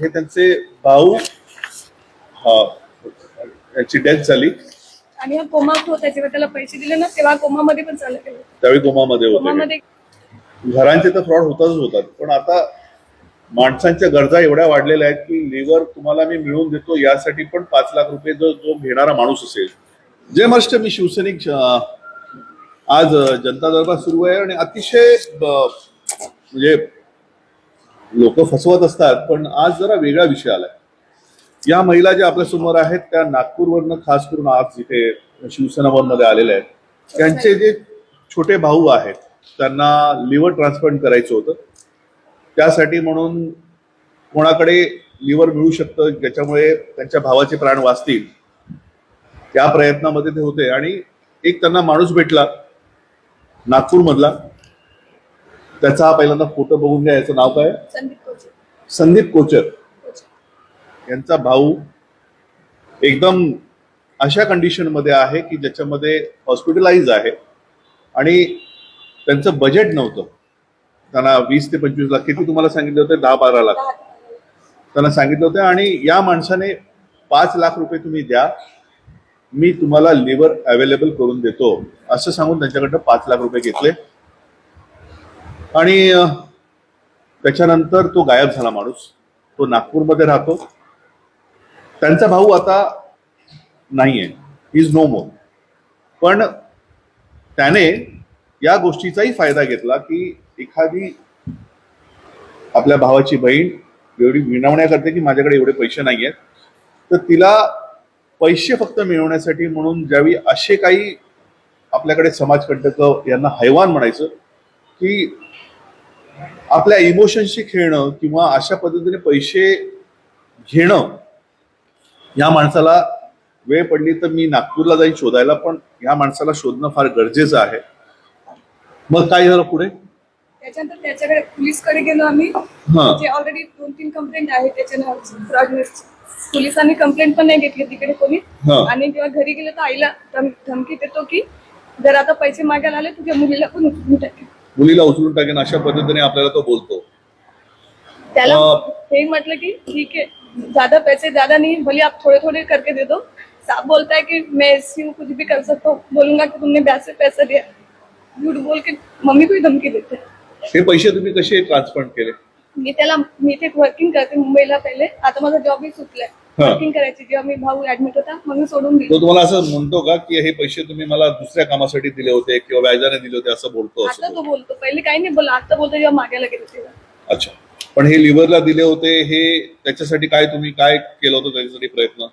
हे त्यांचे भाऊ हा यांची डेथ झाली. आणि हा कोमा होता जेव्हा त्याला पैसे दिले ना तेव्हा कोमामध्ये पण चाललं गेलं. त्यावेळी कोमामध्ये होते. कोमामध्ये घरांचे तर फ्रॉड होतच होतात पण आता माणसांच्या गरजा एवढ्या वाढलेल्या आहेत की लिव्हर तुम्हाला मी मिळवून देतो यासाठी पण पाच लाख रुपये जो जो घेणारा माणूस असेल. जय महाराष्ट्र मी शिवसैनिक अं, आज अं, जनता दरबार सुरू आहे आणि अतिशय अं, म्हणजे लोक फसवत असतात पण आज जरा वेगळा विषय आलाय. या महिला ज्या आपल्यासमोर आहेत त्या नागपूरवरनं खास करून आज जिथे शिवसेना मध्ये आलेल्या आहेत. त्यांचे जे छोटे भाऊ आहेत त्यांना लिव्हर ट्रान्सप्लांट करायचं होतं. त्यासाठी म्हणून कोणाकडे लिव्हर मिळू शकतं ज्याच्यामुळे त्यांच्या भावाचे प्राण वाचतील त्या प्रयत्नामध्ये ते होते. आणि एक त्यांना माणूस भेटला नागपूरमधला. त्याचा हा पहिल्यांदा फोटो बघून घ्या याचं नाव काय? संदीप कोचे संदीप कोचर. यांचा भाऊ एकदम अशा कंडिशनमध्ये आहे की ज्याच्यामध्ये हॉस्पिटलाइज आहे आणि त्यांचं बजेट नव्हतं. त्यांना वीस ते पंचवीस लाख किती तुम्हाला सांगितले होते? दहा बारा लाख. त्यांना सांगितलं होतं आणि या माणसाने पाच लाख रुपये तुम्ही द्या मी तुम्हाला लिव्हर अवेलेबल करून देतो. असं सांगून त्यांच्याकडनं पाच लाख रुपये घेतले. आणि त्याच्यानंतर तो गायब झाला माणूस. तो नागपूरमध्ये राहतो. त्यांचा भाऊ आता नाही आहे इज नो मोर पण त्याने या गोष्टीचाही फायदा घेतला की एखादी आपल्या भावाची बहीण एवढी विनवण्या करते की माझ्याकडे एवढे पैसे नाही आहेत तर तिला पैसे फक्त मिळवण्यासाठी म्हणून ज्यावेळी असे काही आपल्याकडे समाजकंटक यांना हैवान म्हणायचं की आपल्या इमोशन्सशी खेळणं किंवा अशा पद्धतीने पैसे घेणं या माणसाला वेळ पडली तर मी नागपूरला जाईन शोधायला पण या माणसाला शोधणं फार गरजेचं आहे. मग काय झालं पुढे? त्याच्यानंतर त्याच्याकडे पोलीसकडे गेलो आम्ही. हा. जे ऑलरेडी दोन तीन कंप्लेंट आहे त्याच्या पोलिसांनी कंप्लेंट पण नाही घेतली तिकडे कोणी. हा. आणि जेव्हा घरी गेलो तर आईला धम- धमकी देतो की जर आता पैसे मागायला आले तुझ्या मुलीला पण उचलून टाकेल मुलीला उचलून टाकेन अशा पद्धतीने आपल्याला तो बोलतो. त्याला हे म्हटलं की ठीक है ज्यादा पैसे ज्यादा नहीं भले आप थोड़े थोड़े करके दे दो. साहब बोलता है कि मैं इसी में कुछ भी कर सकता हूँ. बोलूंगा कि तुमने ब्याज से पैसा दिया झूठ बोल के मम्मी को ही धमकी देते हैं. हे पैसे तुम्ही कसे ट्रान्सफर केले? मी त्याला मी इथे वर्किंग करते मुंबईला पहिले. आता माझा जॉबही सुटलाय. वर्किंग करायची जेव्हा मी भाऊ ऍडमिट होता मग मी सोडून दिली. तो तुम्हाला असं म्हणतो का की हे पैसे तुम्ही मला दुसऱ्या कामासाठी दिले होते किंवा व्याजाने दिले होते असं बोलतो आता असं तो बोलतो? पहिले काही नाही बोला. आता बोलतो जेव्हा मागायला गेलो तेव्हा. अच्छा. पण हे लिव्हरला दिले होते हे त्याच्यासाठी काय तुम्ही काय केलं होतं त्याच्यासाठी प्रयत्न?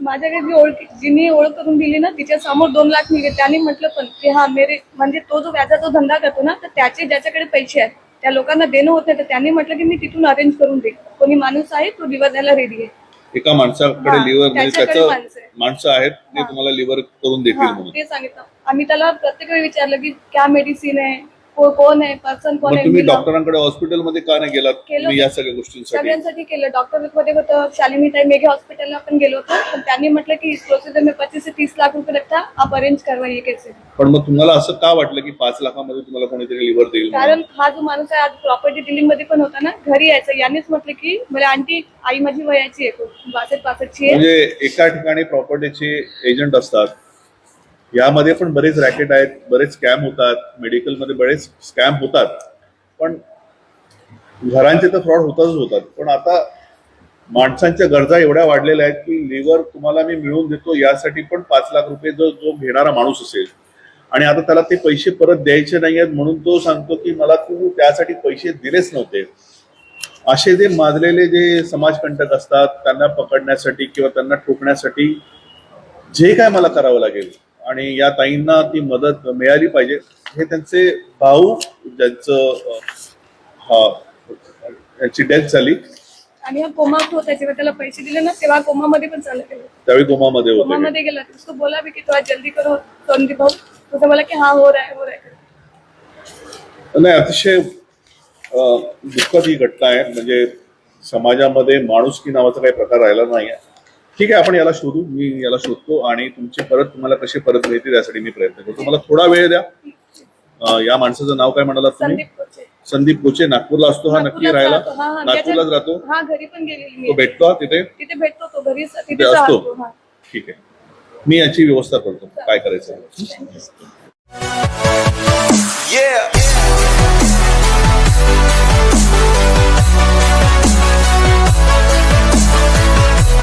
माझ्याकडे जी ओळख जिने ओळख करून दिली ना तिच्या समोर दोन लाख निघे त्यांनी म्हटलं पण की हा मेरे म्हणजे तो जो व्याजाचा धंदा करतो ना तर त्याचे ज्याच्याकडे पैसे आहेत त्या लोकांना देणं होते तर त्यांनी म्हटलं की मी तिथून अरेंज करून देईन. कोणी माणूस आहे तो दिवस द्यायला रेडी आहे. एका माणसाकडे हा, लिव्हर म्हणजे त्याच्याकडे त्याचं माणसं आहे. माणसं आहेत ते हा. तुम्हाला लिव्हर करून देतील हा म्हणून ते सांगितलं आम्ही त्याला प्रत्येक वेळी विचारलं की क्या मेडिसिन आहे को- कोण आहे? पर्सन कोण मग आहे? तुम्ही मी डॉक्टरांकडे हॉस्पिटलमध्ये का नाही गेलात? केलं तुम्ही या सगळ्या गोष्टींसाठी? सगळ्यांसाठी केलं. डॉक्टरमध्ये होतं शालिनीताई मेघे हॉस्पिटलला पण गेलो होतो. पण त्यांनी म्हटलं की इस प्रोसीजर में पच्चीस से तीस लाख रुपये लगता आप अरेंज करवाइए कैसे पण मग तुम्हाला असं का वाटलं की पाच लाखामध्ये तुम्हाला कोणीतरी लिव्हर देईल म्हणून? कारण हा जो माणूस आहे आज प्रॉपर्टी डिलिंगमध्ये पण होता ना घरी यायचं. यांनीच म्हटलं की मला आंटी आई माझी वयाची आहे. बासष्ट पासष्टची आहे. म्हणजे एका ठिकाणी प्रॉपर्टीचे एजंट असतात. यामध्ये पण बरेच रॅकेट आहेत बरेच स्कॅम होतात मेडिकलमध्ये बरेच स्कॅम होतात. पण घरांचे तर फ्रॉड होतच होतात. पण आता माणसांच्या गरजा एवढ्या वाढलेल्या आहेत की लिव्हर तुम्हाला मी मिळवून देतो यासाठी पण पाच लाख रुपये जो जो घेणारा माणूस असेल. आणि आता त्याला ते पैसे परत द्यायचे नाही आहेत म्हणून तो सांगतो की मला तू त्यासाठी पैसे दिलेच नव्हते. असे जे माजलेले जे समाजकंटक असतात त्यांना पकडण्यासाठी किंवा त्यांना ठोकण्यासाठी जे काय मला करावं लागेल आणि या ताईंना ती मदत मिळाली पाहिजे. हे त्यांचे भाऊ ज्यांचं अं, हा यांची डेथ झाली. आणि हा कोमा होता जेव्हा त्याला पैसे दिले ना तेव्हा कोमामध्ये पण चाललं गेलं. त्यावेळी कोमामध्ये होते. कोमामध्ये गेला. उसको बोला भी की थोड़ा जल्दी करो संदीप भाऊ. तो बोला की हाँ हो रहा है हो रहा है. नाही अतिशय अं, दुःखद ही घटना आहे. म्हणजे समाजामध्ये माणुसकी नावाचा काही प्रकार राहिला नाही आहे ठीक आहे आपण याला शोधू. मी याला शोधतो आणि तुमची परत तुम्हाला कसे परत मिळतील त्यासाठी मी प्रयत्न करतो. तुम्हाला थोडा वेळ द्या. या माणसाचं नाव काय म्हणाला तुम्ही? संदीप कोचे. नागपूरला असतो हा नक्की राहायला. नागपूरलाच राहतो. तो भेटतो तिथे? तिथे भेटतो असतो? ठीक आहे. मी याची व्यवस्था करतो. काय करायचं? आहे. Yeah.